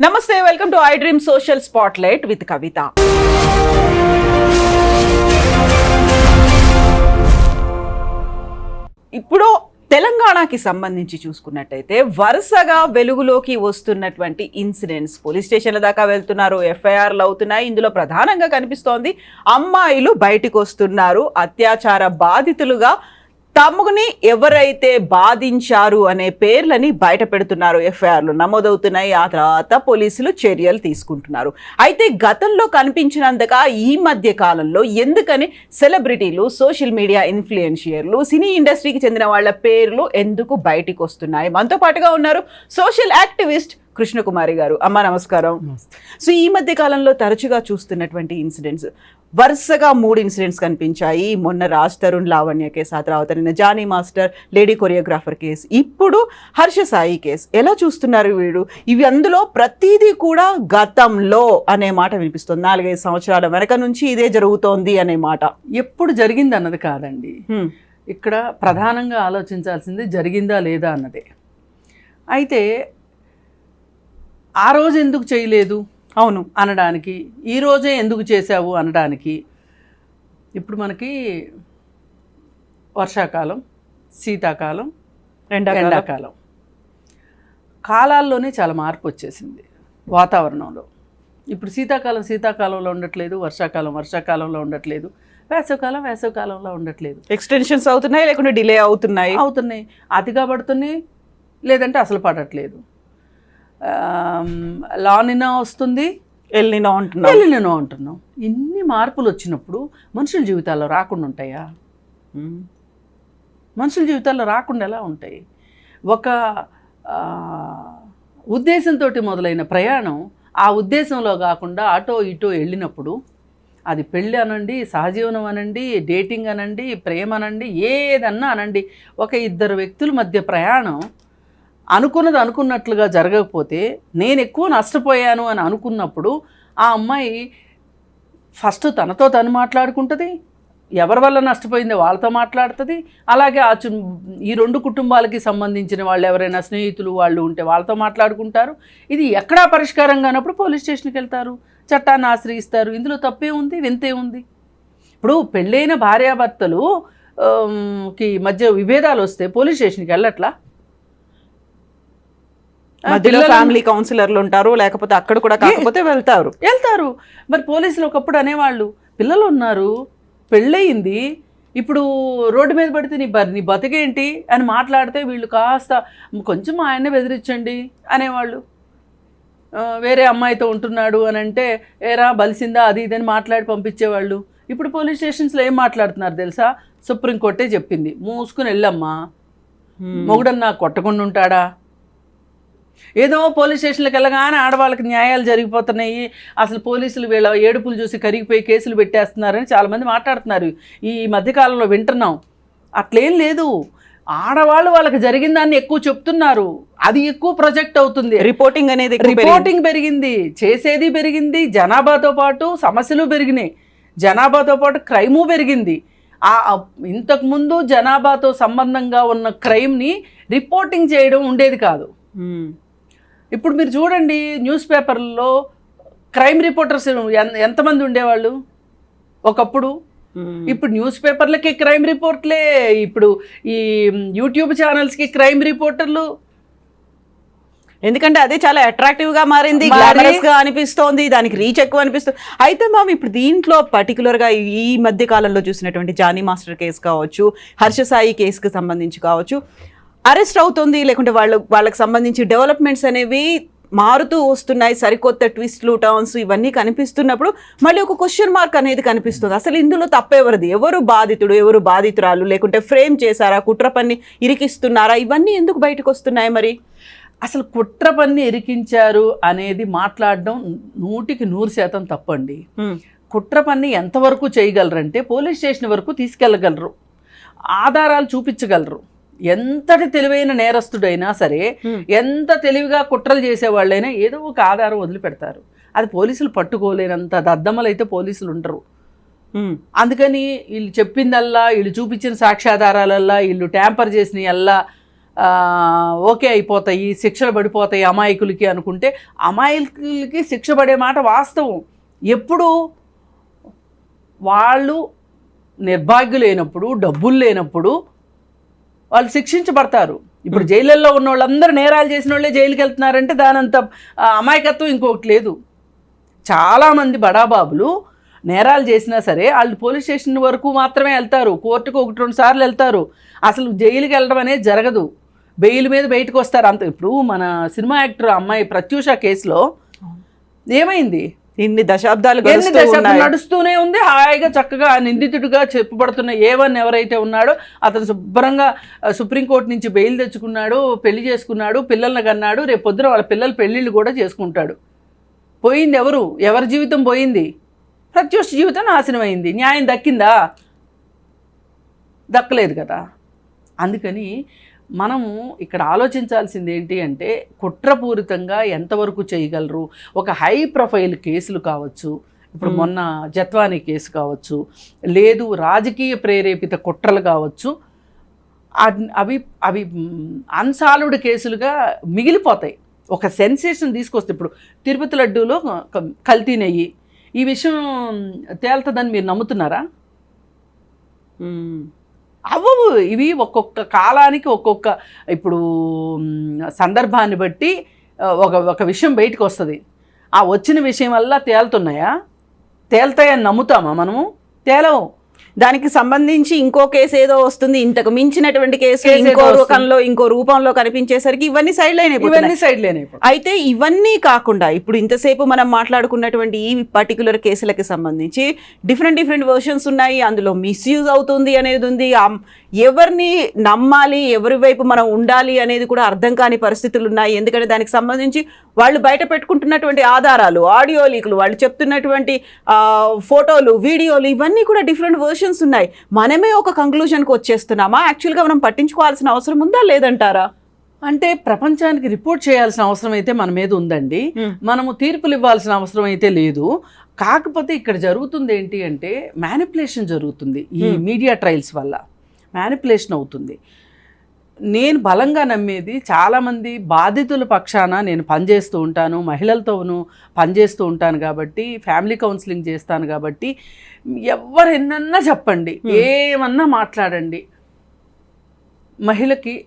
నమస్తే welcome to I dream social spotlight with Kavitha. ఇప్పుడు తెలంగాణకి సంబంధించి చూసుకున్నట్టయితే వరుసగా వెలుగులోకి వస్తున్నటువంటి ఇన్సిడెంట్స్ పోలీస్ స్టేషన్ల దాకా వెళ్తున్నారు ఎఫ్ఐఆర్లు అవుతున్నాయి ఇందులో ప్రధానంగా కనిపిస్తోంది అమ్మాయిలు బయటకు వస్తున్నారు అత్యాచార బాధితులుగా తమని ఎవరైతే బాధించారు అనే పేర్లని బయట పెడుతున్నారు ఎఫ్ఐఆర్లు. నమోదవుతున్నాయి ఆ తర్వాత పోలీసులు చర్యలు తీసుకుంటున్నారు. అయితే గతంలో కనిపించినంతగా ఈ మధ్య కాలంలో ఎందుకని సెలబ్రిటీలు సోషల్ మీడియా ఇన్ఫ్లుయెన్షియర్లు సినీ ఇండస్ట్రీకి చెందిన వాళ్ళ పేర్లు ఎందుకు బయటికి వస్తున్నాయి మనతో పాటుగా ఉన్నారు సోషల్ యాక్టివిస్ట్ కృష్ణకుమారి గారు. అమ్మ నమస్కారం. సో ఈ మధ్య కాలంలో తరచుగా చూస్తున్నటువంటి ఇన్సిడెంట్స్ వరుసగా మూడు ఇన్సిడెంట్స్ కనిపించాయి. మొన్న రాజ్ తరుణ్ లావణ్య కేసు ఆ తర్వాత నిన్న Jani master lady choreographer case ఇప్పుడు హర్ష సాయి కేసు. ఎలా చూస్తున్నారు వీడు? ఇవి అందులో ప్రతిదీ కూడా గతంలో అనే మాట వినిపిస్తుంది. నాలుగైదు సంవత్సరాల వెనక నుంచి ఇదే జరుగుతోంది అనే మాట. ఎప్పుడు జరిగింది అన్నది కాదండి. ఇక్కడ ప్రధానంగా ఆలోచించాల్సింది జరిగిందా లేదా అన్నదే. అయితే ఆ రోజు ఎందుకు చేయలేదు? అవును అనడానికి. ఈ రోజే ఎందుకు చేశావు అనడానికి. ఇప్పుడు మనకి వర్షాకాలం శీతాకాలం ఎండాకాలం. ఎండాకాలం. కాలాల్లోనే చాలా మార్పు వచ్చేసింది వాతావరణంలో. ఇప్పుడు శీతాకాలం శీతాకాలంలో ఉండట్లేదు వర్షాకాలం వర్షాకాలంలో ఉండట్లేదు వేసవకాలం వేసవకాలంలో ఉండట్లేదు. ఎక్స్టెన్షన్స్ అవుతున్నాయి లేకుంటే డిలే అవుతున్నాయి? అవుతున్నాయి. అతిగా పడుతున్నాయి లేదంటే అసలు పడట్లేదు. లానినా వస్తుంది? ఎల్లినో అంటున్నాం వెళ్ళినో అంటున్నాం ఇన్ని మార్పులు వచ్చినప్పుడు మనుషుల జీవితాల్లో రాకుండా ఉంటాయా. మనుషుల జీవితాల్లో రాకుండా ఎలా ఉంటాయి? ఒక ఉద్దేశంతో మొదలైన ప్రయాణం ఆ ఉద్దేశంలో కాకుండా అటో ఇటో వెళ్ళినప్పుడు అది పెళ్ళి అనండి సహజీవనం అనండి డేటింగ్ అనండి ప్రేమ అనండి ఏదన్నా అనండి. ఒక ఇద్దరు వ్యక్తుల మధ్య ప్రయాణం అనుకున్నది అనుకున్నట్లుగా జరగకపోతే నేను ఎక్కువ నష్టపోయాను అని అనుకున్నప్పుడు ఆ అమ్మాయి ఫస్ట్ తనతో తను మాట్లాడుకుంటుంది ఎవరి వల్ల నష్టపోయిందో వాళ్ళతో మాట్లాడుతుంది అలాగే ఆ చు ఈ రెండు కుటుంబాలకి సంబంధించిన వాళ్ళు ఎవరైనా స్నేహితులు వాళ్ళు ఉంటే వాళ్ళతో మాట్లాడుకుంటారు. ఇది ఎక్కడా పరిష్కారం కానప్పుడు పోలీస్ స్టేషన్కి వెళ్తారు చట్టాన్ని ఆశ్రయిస్తారు. ఇందులో తప్పే ఉంది వింతే ఉంది. ఇప్పుడు పెళ్ళైన భార్యాభర్తలు కి మధ్య విభేదాలు వస్తే పోలీస్ స్టేషన్కి వెళ్ళట్లా? మధ్యలో ఫ్యామిలీ కౌన్సిలర్లు ఉంటారు లేకపోతే అక్కడ కూడా కాకపోతే వెళ్తారు. వెళ్తారు. మరి పోలీసులు ఒకప్పుడు అనేవాళ్ళు పిల్లలు ఉన్నారు పెళ్ళయింది ఇప్పుడు రోడ్డు మీద పడితే నీ బ నీ బతికేంటి? అని మాట్లాడితే వీళ్ళు కాస్త కొంచెం మా ఆయన్నే బెదిరించండి అనేవాళ్ళు. వేరే అమ్మాయితో ఉంటున్నాడు అని అంటే ఏరా బలిసిందా అది ఇది అని మాట్లాడి పంపించేవాళ్ళు. ఇప్పుడు పోలీస్ స్టేషన్స్లో ఏం మాట్లాడుతున్నారు తెలుసా? సుప్రీంకోర్టే చెప్పింది మూసుకుని వెళ్ళమ్మా. మొగుడన్నా కొట్టకుండా ఉంటాడా? ఏదో పోలీస్ స్టేషన్లకు వెళ్ళగానే ఆడవాళ్ళకి న్యాయాలు జరిగిపోతున్నాయి. అసలు పోలీసులు వీళ్ళ ఏడుపులు చూసి కరిగిపోయి కేసులు పెట్టేస్తున్నారని చాలామంది మాట్లాడుతున్నారు. ఈ మధ్యకాలంలో వింటున్నాం. అట్లేం లేదు. ఆడవాళ్ళు వాళ్ళకి జరిగిన దాన్ని ఎక్కువ చెప్తున్నారు. అది ఎక్కువ ప్రొజెక్ట్ అవుతుంది. రిపోర్టింగ్ అనేది. రిపోర్టింగ్ పెరిగింది. చేసేది పెరిగింది. జనాభాతో పాటు సమస్యలు పెరిగినాయి. జనాభాతో పాటు క్రైము పెరిగింది. ఆ ఇంతకుముందు జనాభాతో సంబంధంగా ఉన్న క్రైమ్ని రిపోర్టింగ్ చేయడం ఉండేది కాదు. ఇప్పుడు మీరు చూడండి న్యూస్ పేపర్లలో క్రైమ్ రిపోర్టర్స్ ఎంతమంది ఉండేవాళ్ళు? ఒకప్పుడు? మ్మ్. ఇప్పుడు న్యూస్ పేపర్లకి క్రైమ్ రిపోర్ట్లే ఇప్పుడు ఈ యూట్యూబ్ ఛానల్స్కి క్రైమ్ రిపోర్టర్లు. ఎందుకంటే అదే చాలా అట్రాక్టివ్గా మారింది మరి- గ్లామరస్గా అనిపిస్తోంది దానికి రీచ్ ఎక్కువ అనిపిస్తుంది. అయితే మ్యామ్ ఇప్పుడు దీంట్లో పర్టికులర్గా ఈ మధ్య కాలంలో చూసినటువంటి జానీ మాస్టర్ కేసు కావచ్చు హర్ష సాయి కేసుకి సంబంధించి కావచ్చు అరెస్ట్ అవుతుంది లేకుంటే వాళ్ళు వాళ్ళకి సంబంధించి డెవలప్మెంట్స్ అనేవి మారుతూ వస్తున్నాయి. సరికొత్త ట్విస్ట్లు టర్న్స్ ఇవన్నీ కనిపిస్తున్నప్పుడు మళ్ళీ ఒక క్వశ్చన్ మార్క్ అనేది కనిపిస్తుంది. అసలు ఇందులో తప్పెవరిది? ఎవరు బాధితుడు ఎవరు బాధితురాలు లేకుంటే ఫ్రేమ్ చేశారా కుట్ర పన్ని ఇరికిస్తున్నారా? ఇవన్నీ ఎందుకు బయటకు వస్తున్నాయి మరి? అసలు కుట్ర పన్ని ఎరికించారు అనేది మాట్లాడడం నూటికి నూరు శాతం తప్పండి. కుట్ర పన్ని ఎంతవరకు చేయగలరంటే పోలీస్ స్టేషన్ వరకు తీసుకెళ్ళగలరు. ఆధారాలు చూపించగలరు. ఎంతటి తెలివైన నేరస్తుడైనా సరే. ఎంత తెలివిగా కుట్రలు చేసేవాళ్ళైనా ఏదో ఒక ఆధారం వదిలిపెడతారు అది పోలీసులు పట్టుకోలేనంత దద్దమ్మలు అయితే పోలీసులు హ్మ్. అందుకని వీళ్ళు చెప్పిందల్లా వీళ్ళు చూపించిన సాక్ష్యాధారాలల్లా వీళ్ళు ట్యాంపర్ చేసిన అల్లా ఆ, ఓకే అయిపోతాయి శిక్షలు పడిపోతాయి అమాయకులకి అనుకుంటే అమాయకులకి శిక్ష పడే మాట వాస్తవం ఎప్పుడు వాళ్ళు నిర్భాగ్యులైనప్పుడు డబ్బులు లేనప్పుడు వాళ్ళు శిక్షించబడతారు. ఇప్పుడు జైళ్ళల్లో ఉన్న వాళ్ళందరూ నేరాలు చేసిన వాళ్ళే జైలుకి వెళ్తున్నారంటే దానంత అమాయకత్వం ఇంకొకటి లేదు. చాలామంది బడాబాబులు నేరాలు చేసినా సరే వాళ్ళు పోలీస్ స్టేషన్ వరకు మాత్రమే వెళ్తారు. కోర్టుకు ఒకటి రెండు సార్లు వెళ్తారు. అసలు జైలుకి వెళ్ళడం అనేది జరగదు. బెయిల్ మీద బయటకు వస్తారు. అంత ఇప్పుడు మన సినిమా యాక్టర్ అమ్మాయి ప్రత్యూష కేసులో ఏమైంది? ఇన్ని దశాబ్దాలు ఎన్ని. నడుస్తూనే ఉంది హాయిగా చక్కగా నిందితుడిగా చెప్పబడుతున్న ఏ వన్ ఎవరైతే ఉన్నాడో అతను శుభ్రంగా సుప్రీంకోర్టు నుంచి బెయిల్ తెచ్చుకున్నాడు పెళ్ళి చేసుకున్నాడు పిల్లల్ని కన్నాడు రేపు పొద్దున వాళ్ళ పిల్లల పెళ్ళిళ్ళు కూడా చేసుకుంటాడు. పోయింది ఎవరు? ఎవరి జీవితం పోయింది? ప్రత్యూష జీవితం నాశనం అయింది. న్యాయం దక్కిందా? దక్కలేదు కదా. అందుకని మనము ఇక్కడ ఆలోచించాల్సింది ఏంటి అంటే కుట్రపూరితంగా ఎంతవరకు చేయగలరు ఒక హై ప్రొఫైల్ కేసులు కావచ్చు ఇప్పుడు. మొన్న జత్వానీ కేసు కావచ్చు లేదు రాజకీయ ప్రేరేపిత కుట్రలు కావచ్చు అవి అవి అన్సాల్వ్డ్ కేసులుగా మిగిలిపోతాయి ఒక సెన్సేషన్ తీసుకొస్తే ఇప్పుడు తిరుపతి లడ్డూలో కల్తీ నెయ్యి ఈ విషయం తేలుతుందని మీరు నమ్ముతున్నారా. అవ్వవు. ఇవి ఒక్కొక్క కాలానికి ఒక్కొక్క ఇప్పుడు సందర్భాన్ని బట్టి ఒక ఒక విషయం బయటకు వస్తుంది ఆ వచ్చిన విషయం వల్ల తేలుతున్నాయా? తేలుతాయని నమ్ముతామా మనము? తేలవు. దానికి సంబంధించి ఇంకో కేసు ఏదో వస్తుంది. ఇంతకు మించినటువంటి కేసు ఇంకో. రూపంలో ఇంకో రూపంలో కనిపించేసరికి ఇవన్నీ సైడ్ లైన్ ఇవన్నీ సైడ్ లేని అయితే ఇవన్నీ కాకుండా ఇప్పుడు ఇంతసేపు మనం మాట్లాడుకున్నటువంటి ఈ పర్టికులర్ కేసులకి సంబంధించి డిఫరెంట్ డిఫరెంట్ వర్షన్స్ ఉన్నాయి. అందులో మిస్యూజ్ అవుతుంది అనేది ఉంది. ఎవరిని నమ్మాలి ఎవరి వైపు మనం ఉండాలి అనేది కూడా అర్థం కాని పరిస్థితులు ఉన్నాయి. ఎందుకంటే దానికి సంబంధించి వాళ్ళు బయట పెట్టుకుంటున్నటువంటి ఆధారాలు ఆడియో లీకులు వాళ్ళు చెప్తున్నటువంటి ఫోటోలు వీడియోలు ఇవన్నీ కూడా డిఫరెంట్ వర్షన్స్ ఉన్నాయి. మనమే ఒక కంక్లూషన్కి వచ్చేస్తున్నామా? యాక్చువల్గా మనం పట్టించుకోవాల్సిన అవసరం ఉందా లేదంటారా? అంటే ప్రపంచానికి రిపోర్ట్ చేయాల్సిన అవసరం అయితే మన మీద ఉందండి. మనము తీర్పులు ఇవ్వాల్సిన అవసరం అయితే లేదు. కాకపోతే ఇక్కడ జరుగుతుంది ఏంటి అంటే మ్యానిపులేషన్ జరుగుతుంది ఈ. మీడియా ట్రయల్స్ వల్ల. మ్యానిపులేషన్ అవుతుంది. నేను బలంగా నమ్మేది చాలామంది బాధితుల పక్షాన నేను పనిచేస్తూ ఉంటాను మహిళలతోనూ పనిచేస్తూ ఉంటాను కాబట్టి ఫ్యామిలీ కౌన్సిలింగ్ చేస్తాను కాబట్టి ఎవరెన్నన్నా చెప్పండి. ఏమన్నా మాట్లాడండి. మహిళకి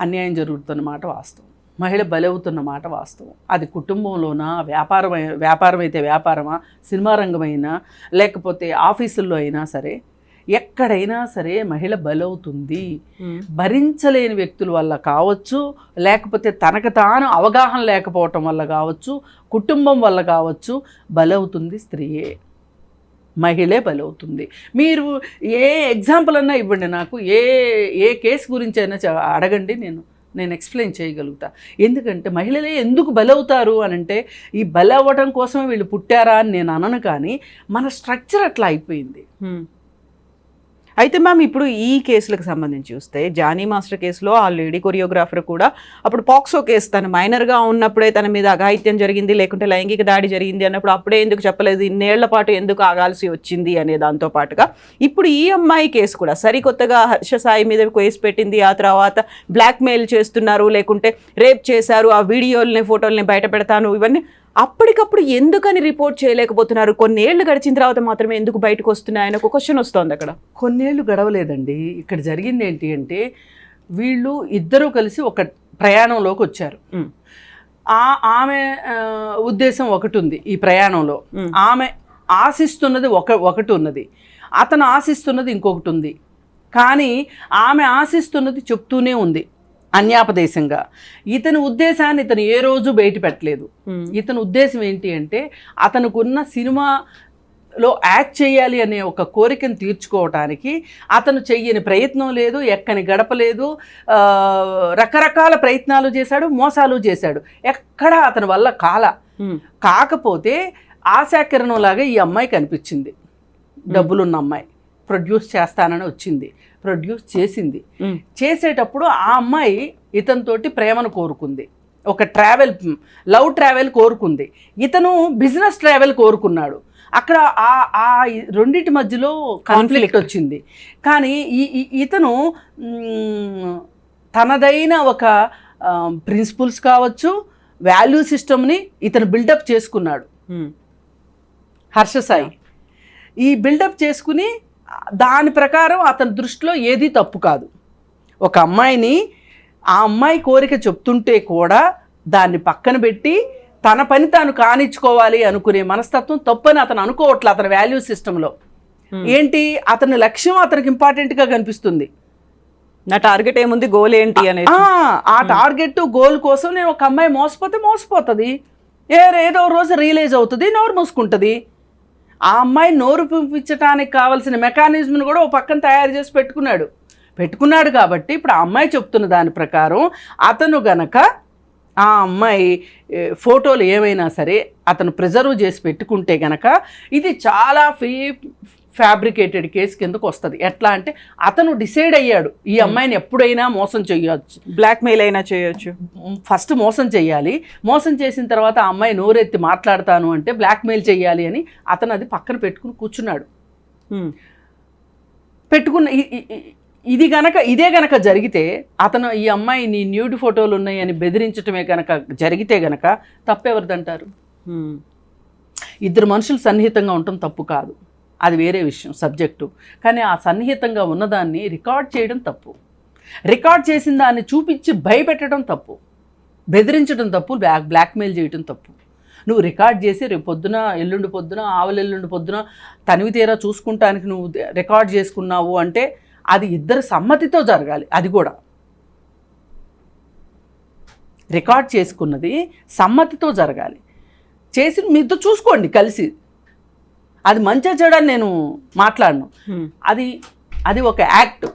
అన్యాయం జరుగుతున్న మాట వాస్తవం. మహిళ బలవుతున్న మాట వాస్తవం. అది కుటుంబంలోనా వ్యాపారం వ్యాపారం అయితే వ్యాపారమా సినిమా రంగమైనా లేకపోతే ఆఫీసుల్లో అయినా సరే ఎక్కడైనా సరే మహిళ బలవుతుంది. భరించలేని వ్యక్తుల వల్ల కావచ్చు లేకపోతే తనకు తాను అవగాహన లేకపోవటం వల్ల కావచ్చు కుటుంబం వల్ల కావచ్చు బలవుతుంది స్త్రీయే. మహిళే బలవుతుంది. మీరు ఏ ఎగ్జాంపుల్ అన్నా ఇవ్వండి నాకు. ఏ ఏ కేసు గురించి అయినా అడగండి నేను నేను ఎక్స్ప్లెయిన్ చేయగలుగుతా. ఎందుకంటే మహిళలే ఎందుకు బలవుతారు అని అంటే ఈ బలవ్వటం కోసమే వీళ్ళు పుట్టారా అని నేను అనను కానీ మన స్ట్రక్చర్ అట్లా అయిపోయింది. అయితే మ్యామ్ ఇప్పుడు ఈ కేసులకు సంబంధించి చూస్తే జానీ మాస్టర్ కేసులో ఆ లేడీ కొరియోగ్రాఫర్ కూడా అప్పుడు పాక్సో కేసు తను మైనర్గా ఉన్నప్పుడే తన మీద అఘాయిత్యం జరిగింది లేకుంటే లైంగిక దాడి జరిగింది అన్నప్పుడు అప్పుడే ఎందుకు చెప్పలేదు ఇన్నేళ్ళ పాటు ఎందుకు ఆగాల్సి వచ్చింది అనే దాంతో పాటుగా ఇప్పుడు ఈ అమ్మాయి కేసు కూడా సరికొత్తగా హర్ష సాయి మీద కేసు పెట్టింది ఆ తర్వాత బ్లాక్మెయిల్ చేస్తున్నారు లేకుంటే రేప్ చేశారు ఆ వీడియోల్ని ఫోటోల్ని బయట పెడతాను ఇవన్నీ అప్పటికప్పుడు ఎందుకని రిపోర్ట్ చేయలేకపోతున్నారు? కొన్నేళ్ళు గడిచిన తర్వాత మాత్రమే ఎందుకు బయటకు వస్తున్నాయని ఒక క్వశ్చన్ వస్తోంది అక్కడ. కొన్నేళ్ళు గడవలేదండి. ఇక్కడ జరిగింది ఏంటి అంటే వీళ్ళు ఇద్దరూ కలిసి ఒక ప్రయాణంలోకి వచ్చారు. ఆ ఆమె ఉద్దేశం ఒకటి ఉంది ఈ ప్రయాణంలో. ఆమె ఆశిస్తున్నది ఒక ఒకటి ఉన్నది. అతను ఆశిస్తున్నది ఇంకొకటి ఉంది. కానీ ఆమె ఆశిస్తున్నది చెప్తూనే ఉంది. అన్యాపదేశంగా. ఇతని ఉద్దేశాన్ని ఇతను ఏ రోజు బయట పెట్టలేదు. ఇతని ఉద్దేశం ఏంటి అంటే అతనుకున్న సినిమాలో యాక్ట్ చేయాలి అనే ఒక కోరికను తీర్చుకోవటానికి అతను చెయ్యని ప్రయత్నం లేదు ఎక్కని గడప లేదు ఆ, రకరకాల ప్రయత్నాలు చేశాడు మోసాలు చేశాడు. ఎక్కడా అతని వల్ల కాల. మ్. కాకపోతే ఆశాకిరణం లాగా ఈ అమ్మాయి కనిపించింది. డబ్బులున్న అమ్మాయి. ప్రొడ్యూస్ చేస్తానని వచ్చింది. ప్రొడ్యూస్ చేసింది. చేసేటప్పుడు ఆ అమ్మాయి ఇతనితోటి ప్రేమను కోరుకుంది. ఒక ట్రావెల్ లవ్ ట్రావెల్ కోరుకుంది. ఇతను బిజినెస్ ట్రావెల్ కోరుకున్నాడు. అక్కడ ఆ ఆ రెండింటి మధ్యలో కాన్ఫ్లిక్ట్. వచ్చింది. కానీ ఈ ఇతను తనదైన ఒక ప్రిన్సిపల్స్ కావచ్చు వాల్యూ సిస్టమ్ని ఇతను బిల్డప్ చేసుకున్నాడు. ఉమ్. హర్ష సాయి. ఈ బిల్డప్ చేసుకుని దాని ప్రకారం అతని దృష్టిలో ఏది తప్పు కాదు. ఒక అమ్మాయిని ఆ అమ్మాయి కోరిక చెప్తుంటే కూడా దాన్ని పక్కన పెట్టి తన పని తాను కానిచ్చుకోవాలి అనుకునే మనస్తత్వం తప్పని అతను అనుకోవట్లే అతని వాల్యూ సిస్టంలో ఏంటి? అతని లక్ష్యం అతనికి ఇంపార్టెంట్గా కనిపిస్తుంది. నా టార్గెట్ ఏముంది? గోల్ ఏంటి అనేది. ఆ, టార్గెట్ గోల్ కోసం నేను ఒక అమ్మాయి మోసపోతే మోసపోతుంది. ఏ ఏదో రోజు రియలైజ్ అవుతుంది నోరు మూసుకుంటుంది. ఆ అమ్మాయి నోరు పంపించడానికి కావాల్సిన మెకానిజంను కూడా ఓ పక్కన తయారు చేసి పెట్టుకున్నాడు. పెట్టుకున్నాడు కాబట్టి ఇప్పుడు ఆ అమ్మాయి చెప్తున్న దాని ప్రకారం అతను గనక ఆ అమ్మాయి ఫోటోలు ఏమైనా సరే అతను ప్రిజర్వ్ చేసి పెట్టుకుంటే గనక ఇది చాలా ఫ్రీ ఫ్యాబ్రికేటెడ్ కేసు కిందకు వస్తుంది. ఎట్లా అంటే అతను డిసైడ్ అయ్యాడు ఈ అమ్మాయిని ఎప్పుడైనా మోసం చేయొచ్చు బ్లాక్ మెయిల్ అయినా చేయొచ్చు. ఫస్ట్ మోసం చేయాలి మోసం చేసిన తర్వాత ఆ అమ్మాయి నోరెత్తి మాట్లాడతాను అంటే బ్లాక్మెయిల్ చేయాలి అని అతను అది పక్కన పెట్టుకుని కూర్చున్నాడు. ఉమ్. పెట్టుకున్న ఇది గనక ఇదే గనక జరిగితే అతను ఈ అమ్మాయి నీ న్యూడ్ ఫోటోలు ఉన్నాయని బెదిరించటమే గనక జరిగితే గనక తప్పెవరిదంటారు? ఉమ్. ఇద్దరు మనుషులు సన్నిహితంగా ఉండటం తప్పు కాదు. అది వేరే విషయం సబ్జెక్టు కానీ ఆ సన్నిహితంగా ఉన్నదాన్ని రికార్డ్ చేయడం తప్పు. రికార్డ్ చేసిన దాన్ని చూపించి భయపెట్టడం తప్పు. బెదిరించడం తప్పు బ్లాక్ బ్లాక్మెయిల్ చేయడం తప్పు. నువ్వు రికార్డ్ చేసి రేపు పొద్దున ఎల్లుండి పొద్దున ఆవులెల్లుండి పొద్దున తనివి తీరా చూసుకుంటానికి నువ్వు రికార్డ్ చేసుకున్నావు అంటే అది ఇద్దరు సమ్మతితో జరగాలి అది కూడా. రికార్డ్ చేసుకున్నది సమ్మతితో జరగాలి. చేసి మీతో చూసుకోండి కలిసి. అది మంచిగా చేయడానికి నేను మాట్లాడను. అది అది ఒక యాక్ట్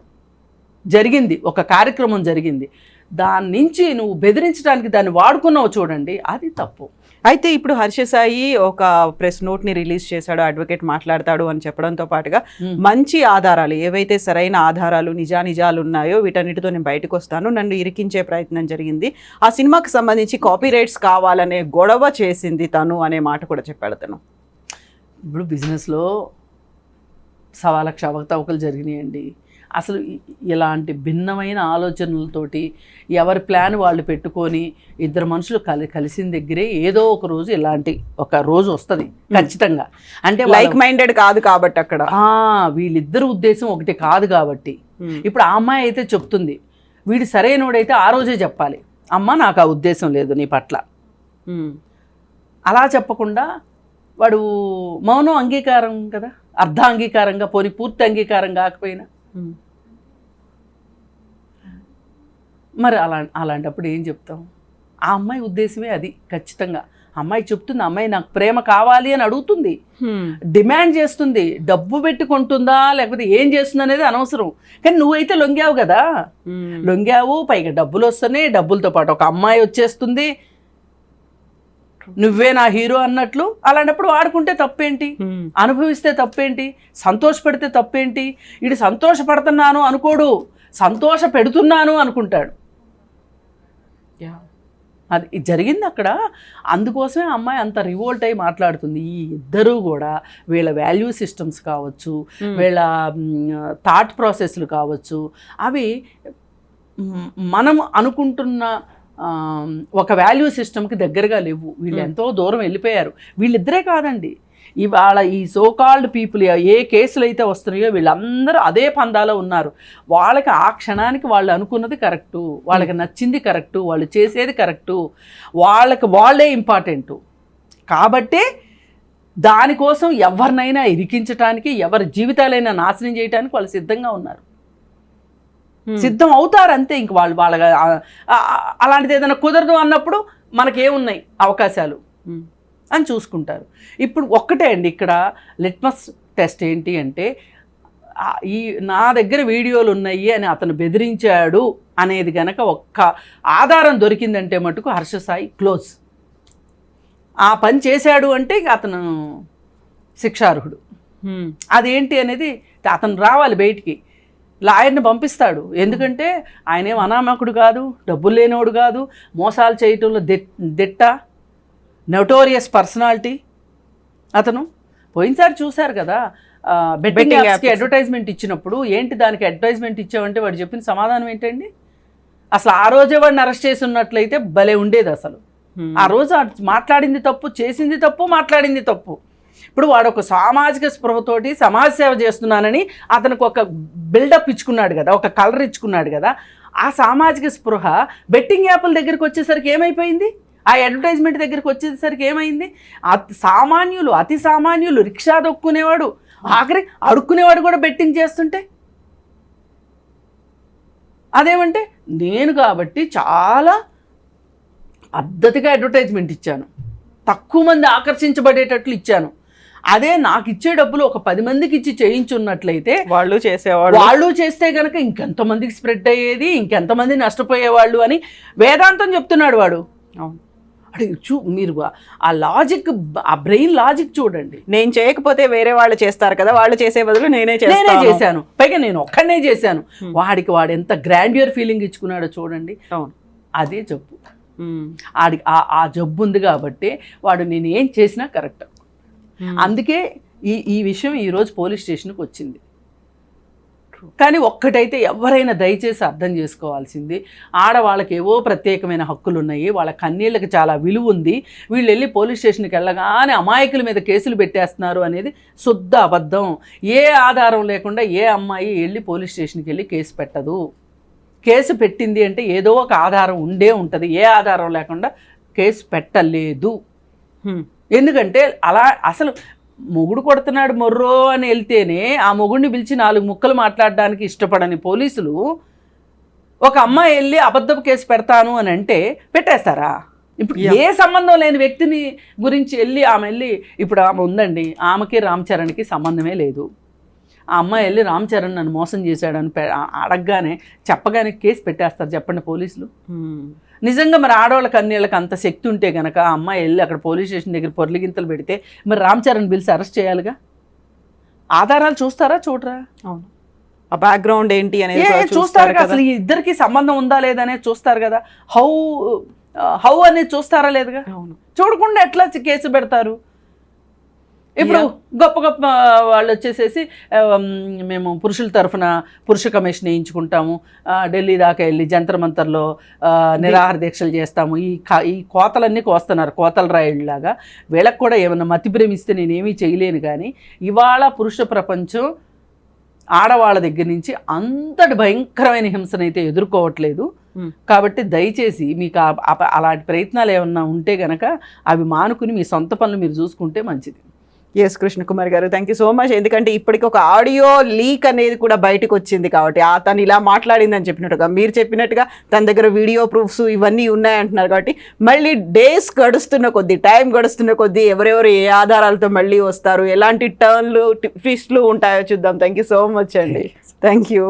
జరిగింది ఒక కార్యక్రమం జరిగింది. దాని నుంచి నువ్వు బెదిరించడానికి దాన్ని వాడుకున్నావు చూడండి అది తప్పు. అయితే ఇప్పుడు హర్ష సాయి ఒక ప్రెస్ నోట్ని రిలీజ్ చేశాడు అడ్వకేట్ మాట్లాడతాడు అని చెప్పడంతో పాటుగా. మంచి ఆధారాలు ఏవైతే సరైన ఆధారాలు నిజానిజాలు ఉన్నాయో వీటన్నిటితో నేను బయటకు వస్తాను నన్ను ఇరికించే ప్రయత్నం జరిగింది. ఆ సినిమాకి సంబంధించి కాపీ రైట్స్ కావాలనే గొడవ చేసింది తను అనే మాట కూడా చెప్పాడు తను. ఇప్పుడు బిజినెస్లో సవా లక్ష అవకతవకలు జరిగినాయండి. అసలు ఇలాంటి భిన్నమైన ఆలోచనలతోటి ఎవరి ప్లాన్ వాళ్ళు పెట్టుకొని ఇద్దరు మనుషులు కలి కలిసిన దగ్గరే ఏదో ఒక రోజు ఇలాంటి ఒక రోజు వస్తుంది ఖచ్చితంగా. అంటే లైక్ మైండెడ్ కాదు కాబట్టి అక్కడ. వీళ్ళిద్దరు ఉద్దేశం ఒకటి కాదు కాబట్టి. ఇప్పుడు ఆ అమ్మాయి అయితే చెప్తుంది వీడు సరైనోడైతే ఆ రోజే చెప్పాలి. అమ్మ నాకు ఆ ఉద్దేశం లేదు నీ పట్ల. అలా చెప్పకుండా వాడు మౌనం అంగీకారం కదా అర్ధ అంగీకారంగా పోని పూర్తి అంగీకారం కాకపోయినా. మరి అలా అలాంటప్పుడు ఏం చెప్తాం ఆ అమ్మాయి ఉద్దేశమే అది ఖచ్చితంగా. అమ్మాయి చెప్తుంది అమ్మాయి నాకు ప్రేమ కావాలి అని అడుగుతుంది. డిమాండ్ చేస్తుంది డబ్బు పెట్టి కొంటుందా? లేకపోతే ఏం చేస్తుంది అనేది అనవసరం. కానీ నువ్వైతే లొంగావు కదా. లొంగావు పైగా డబ్బులు వస్తున్నాయి డబ్బులతో పాటు ఒక అమ్మాయి వచ్చేస్తుంది నువ్వే నా హీరో అన్నట్లు అలాంటప్పుడు వాడుకుంటే తప్పేంటి. అనుభవిస్తే తప్పేంటి సంతోషపెడితే తప్పేంటి ఇటు సంతోషపడుతున్నాను అనుకోడు సంతోష పెడుతున్నాను అనుకుంటాడు. అది జరిగింది అక్కడ అందుకోసమే అమ్మాయి అంత రివోల్ట్ అయి మాట్లాడుతుంది ఈ ఇద్దరూ కూడా వీళ్ళ వాల్యూ సిస్టమ్స్ కావచ్చు. వీళ్ళ థాట్ ప్రాసెస్లు కావచ్చు అవి మనం అనుకుంటున్న ఒక వాల్యూ సిస్టమ్కి దగ్గరగా లేవు. వీళ్ళు Hmm. ఎంతో దూరం వెళ్ళిపోయారు. వీళ్ళిద్దరే కాదండి. ఇవాళ ఈ సోకాల్డ్ పీపుల్ ఏ కేసులు అయితే వస్తున్నాయో వీళ్ళందరూ అదే పందాలో ఉన్నారు. వాళ్ళకి ఆ క్షణానికి వాళ్ళు అనుకున్నది కరెక్టు వాళ్ళకి నచ్చింది కరెక్టు వాళ్ళు చేసేది కరెక్టు వాళ్ళకి వాళ్ళే ఇంపార్టెంటు. కాబట్టే దానికోసం ఎవరినైనా ఇరికించటానికి ఎవరి జీవితాలైనా నాశనం చేయడానికి వాళ్ళు సిద్ధంగా ఉన్నారు. Hmm. సిద్ధం అవుతారు అంతే ఇంక వాళ్ళు వాళ్ళ అలాంటిది ఏదైనా కుదరదు అన్నప్పుడు మనకేమున్నాయి అవకాశాలు. Hmm. అని చూసుకుంటారు. ఇప్పుడు ఒక్కటే అండి ఇక్కడ లిట్మస్ టెస్ట్ ఏంటి అంటే ఈ నా దగ్గర వీడియోలు ఉన్నాయి అని అతను బెదిరించాడు అనేది గనక ఒక్క ఆధారం దొరికిందంటే మటుకు హర్ష సాయి క్లోజ్. ఆ పని చేశాడు అంటే ఇక అతను శిక్షార్హుడు. Hmm. అదేంటి అనేది అతను రావాలి బయటికి. లాయర్ని పంపిస్తాడు. ఎందుకంటే ఆయన ఏం అనామకుడు కాదు డబ్బులు లేనివాడు కాదు మోసాలు చేయటంలో దిట్ దిట్ట నోటోరియస్ పర్సనాలిటీ అతను. పోయినసారి చూశారు కదా బెట్టింగ్ యాప్స్కి. అడ్వర్టైజ్మెంట్ ఇచ్చినప్పుడు ఏంటి దానికి అడ్వర్టైజ్మెంట్ ఇచ్చావంటే వాడు చెప్పిన సమాధానం ఏంటండి? అసలు ఆ రోజే వాడిని అరెస్ట్ చేసి ఉన్నట్లయితే భలే ఉండేది అసలు. ఆ రోజు మాట్లాడింది తప్పు చేసింది తప్పు మాట్లాడింది తప్పు. ఇప్పుడు వాడు ఒక సామాజిక స్పృహతోటి సమాజ సేవ చేస్తున్నానని అతనికి ఒక బిల్డప్ ఇచ్చుకున్నాడు కదా ఒక కలర్ ఇచ్చుకున్నాడు కదా ఆ సామాజిక స్పృహ బెట్టింగ్ యాప్ల దగ్గరికి వచ్చేసరికి ఏమైపోయింది? ఆ అడ్వర్టైజ్మెంట్ దగ్గరికి వచ్చేసరికి ఏమైంది? అతి సామాన్యులు అతి సామాన్యులు రిక్షా దొక్కునేవాడు ఆఖరి అడుక్కునేవాడు కూడా బెట్టింగ్ చేస్తుంటే? అదేమంటే నేను కాబట్టి చాలా పద్ధతిగా అడ్వర్టైజ్మెంట్ ఇచ్చాను. తక్కువ మంది ఆకర్షించబడేటట్లు ఇచ్చాను. అదే నాకు ఇచ్చే డబ్బులు ఒక పది మందికి ఇచ్చి చేయించున్నట్లయితే వాళ్ళు చేసేవాళ్ళు. వాళ్ళు చేస్తే గనక ఇంకెంతమందికి స్ప్రెడ్ అయ్యేది ఇంకెంతమంది నష్టపోయేవాళ్ళు అని వేదాంతం చెప్తున్నాడు వాడు. అవును. అంటే చూ మీరు ఆ లాజిక్ ఆ బ్రెయిన్ లాజిక్ చూడండి. నేను చేయకపోతే వేరే వాళ్ళు చేస్తారు కదా వాళ్ళు చేసే బదులు నేనే నేనే చేశాను. పైగా నేను ఒక్కడనే చేశాను. వాడికి వాడు ఎంత గ్రాండ్యూర్ ఫీలింగ్ ఇచ్చుకున్నాడో చూడండి. అవును. అదే జబ్బు. ఆడి ఆ- ఆ జబ్బు ఉంది కాబట్టి వాడు నేను ఏం చేసినా కరెక్ట్ అందుకే ఈ ఈ విషయం ఈరోజు పోలీస్ స్టేషన్కి వచ్చింది. కానీ ఒక్కటైతే ఎవరైనా దయచేసి అర్థం చేసుకోవాల్సింది. ఆడవాళ్ళకి ఏవో ప్రత్యేకమైన హక్కులు ఉన్నాయి వాళ్ళ కన్నీళ్ళకి చాలా విలువ ఉంది వీళ్ళు వెళ్ళి పోలీస్ స్టేషన్కి వెళ్ళగానే అమాయకుల మీద కేసులు పెట్టేస్తున్నారు అనేది శుద్ధ అబద్ధం. ఏ ఆధారం లేకుండా ఏ అమ్మాయి వెళ్ళి పోలీస్ స్టేషన్కి వెళ్ళి కేసు పెట్టదు. కేసు పెట్టింది అంటే ఏదో ఒక ఆధారం ఉండే ఉంటుంది. ఏ ఆధారం లేకుండా కేసు పెట్టలేదు. Hmm. ఎందుకంటే అలా అసలు మొగుడు కొడుతున్నాడు మొర్రో అని వెళ్తేనే ఆ మొగుడిని పిలిచి నాలుగు ముక్కలు మాట్లాడడానికి ఇష్టపడని పోలీసులు ఒక అమ్మాయి వెళ్ళి అబద్ధపు కేసు పెడతాను అని అంటే పెట్టేస్తారా? ఇప్పుడు ఏ సంబంధం లేని వ్యక్తిని గురించి వెళ్ళి ఆమె వెళ్ళి ఇప్పుడు ఆమె ఉందండి ఆమెకి రామ్ చరణ్కి సంబంధమే లేదు. ఆ అమ్మాయి వెళ్ళి రామ్ చరణ్ నన్ను మోసం చేశాడని అడగగానే చెప్పగానే కేసు పెట్టేస్తారు చెప్పండి పోలీసులు. నిజంగా మరి ఆడవాళ్ళకి అన్నిళ్ళకి అంత శక్తి ఉంటే గనక ఆ అమ్మాయి వెళ్ళి అక్కడ పోలీస్ స్టేషన్ దగ్గర పొర్లిగింతలు పెడితే మరి రామ్ చరణ్ బిల్స్ అరెస్ట్ చేయాలిగా? ఆధారాలు చూస్తారా చూడరా? అవును. ఆ బ్యాక్గ్రౌండ్ ఏంటి అనేది చూస్తారు కదా. అసలు ఈ ఇద్దరికి సంబంధం ఉందా లేదా అనేది చూస్తారు కదా. హౌ హౌ అనేది చూస్తారా లేదుగా? అవును. చూడకుండా ఎట్లా కేసు పెడతారు? ఇప్పుడు గొప్ప గొప్ప వాళ్ళు వచ్చేసేసి మేము పురుషుల తరఫున పురుష కమిషన్ వేయించుకుంటాము. ఢిల్లీ దాకా వెళ్ళి జంతర్ మంతర్లో నిరాహార దీక్షలు చేస్తాము. ఈ ఈ కోతలన్నీ కోస్తున్నారు కోతల రాయుడిలాగా వీళ్ళకి కూడా ఏమన్నా మతి ప్రేమిస్తే నేనేమీ చేయలేను కానీ ఇవాళ పురుష ప్రపంచం ఆడవాళ్ళ దగ్గర నుంచి అంతటి భయంకరమైన హింసనైతే ఎదుర్కోవట్లేదు. కాబట్టి దయచేసి మీకు అలాంటి ప్రయత్నాలు ఏమన్నా ఉంటే గనక అవి మానుకుని మీ సొంత పనులు మీరు చూసుకుంటే మంచిది. ఎస్ కృష్ణకుమార్ గారు థ్యాంక్ యూ సో మచ్ ఎందుకంటే ఇప్పటికి ఒక ఆడియో లీక్ అనేది కూడా బయటకు వచ్చింది కాబట్టి ఆ తను ఇలా మాట్లాడిందని చెప్పినట్టుగా మీరు చెప్పినట్టుగా తన దగ్గర వీడియో ప్రూఫ్స్ ఇవన్నీ ఉన్నాయంటున్నారు కాబట్టి మళ్ళీ డేస్ గడుస్తున్న కొద్దీ టైం గడుస్తున్న కొద్దీ ఎవరెవరు ఏ ఆధారాలతో మళ్ళీ వస్తారు ఎలాంటి టర్న్లు ట్విస్ట్లు ఉంటాయో చూద్దాం. థ్యాంక్ యూ సో మచ్ అండి. Thank you